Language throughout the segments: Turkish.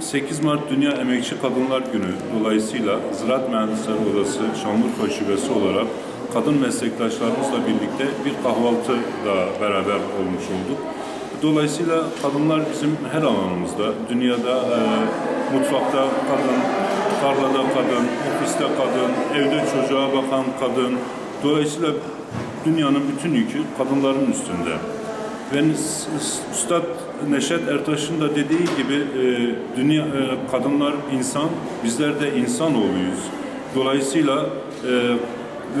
8 Mart Dünya Emekçi Kadınlar Günü dolayısıyla Ziraat Mühendisleri Odası Şanlıurfa Şubesi olarak kadın meslektaşlarımızla birlikte bir kahvaltı da beraber olmuş olduk. Dolayısıyla kadınlar bizim her alanımızda, dünyada e, mutfakta kadın, tarlada kadın, ofiste kadın, evde çocuğa bakan kadın. Dolayısıyla dünyanın bütün yükü kadınların üstünde. S- Üstad Neşet Ertaş'ın da dediği gibi e, dünya e, kadınlar insan, bizler de insanoğluyuz. Dolayısıyla e,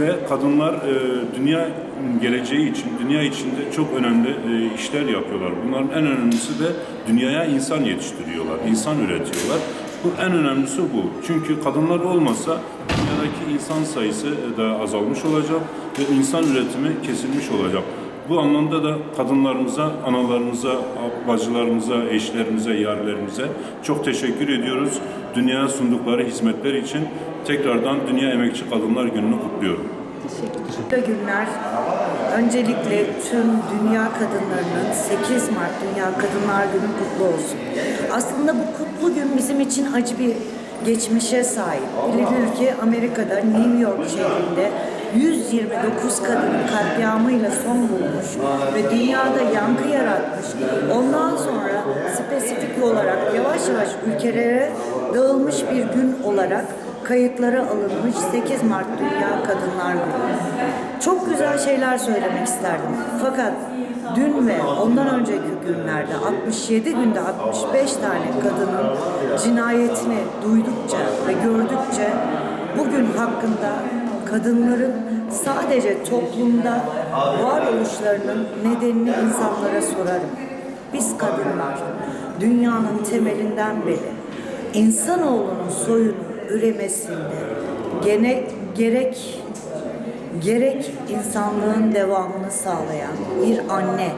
ve kadınlar e, dünya geleceği için, dünya içinde çok önemli e, işler yapıyorlar. Bunların en önemlisi de dünyaya insan yetiştiriyorlar, insan üretiyorlar. Bu en önemlisi bu. Çünkü kadınlar olmasa dünyadaki insan sayısı da azalmış olacak ve insan üretimi kesilmiş olacak. Bu anlamda da kadınlarımıza, analarımıza, bacılarımıza, eşlerimize, yarlarımıza çok teşekkür ediyoruz. Dünyaya sundukları hizmetler için tekrardan Dünya Emekçi Kadınlar Günü'nü kutluyorum. Teşekkür günler. Öncelikle tüm dünya kadınlarının 8 Mart Dünya Kadınlar Günü kutlu olsun. Aslında bu kutlu gün bizim için acı bir geçmişe sahip. Bilinir ki Amerika'da New York şehrinde 129 kadının katliamıyla son bulmuş ve dünyada yankı yaratmış. Ondan sonra spesifik olarak yavaş yavaş ülkelere dağılmış bir gün olarak kayıtlara alınmış 8 Mart Dünya Kadınlar Günü. Çok güzel şeyler söylemek isterdim. Fakat dün ve ondan önceki günlerde 67 günde 65 tane kadının cinayetini duydukça ve gördükçe bugün hakkında kadınların sadece toplumda varoluşlarının nedenini insanlara sorarım. Biz kadınlar dünyanın temelinden beri insanoğlunun soyunu üremesinde gene, gerek gerek insanlığın devamını sağlayan bir anne,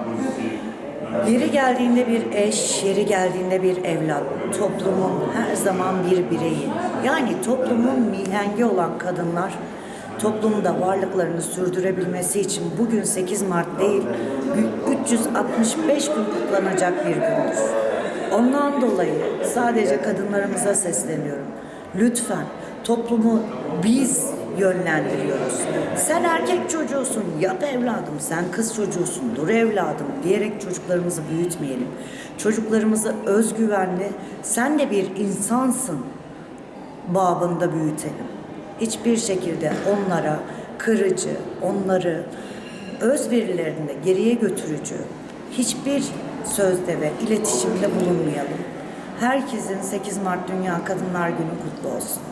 yeri geldiğinde bir eş, yeri geldiğinde bir evlat, toplumun her zaman bir bireyi, yani toplumun mihengi olan kadınlar, toplumda varlıklarını sürdürebilmesi için bugün 8 Mart değil, 365 gün kutlanacak bir gündür. Ondan dolayı sadece kadınlarımıza sesleniyorum. Lütfen toplumu biz yönlendiriyoruz. Sen erkek çocuğusun, yap evladım. Sen kız çocuğusun, dur evladım diyerek çocuklarımızı büyütmeyelim. Çocuklarımızı özgüvenli, sen de bir insansın babında büyütelim. Hiçbir şekilde onlara kırıcı, onları özverilerinde geriye götürücü hiçbir sözde ve iletişimde bulunmayalım. Herkesin 8 Mart Dünya Kadınlar Günü kutlu olsun.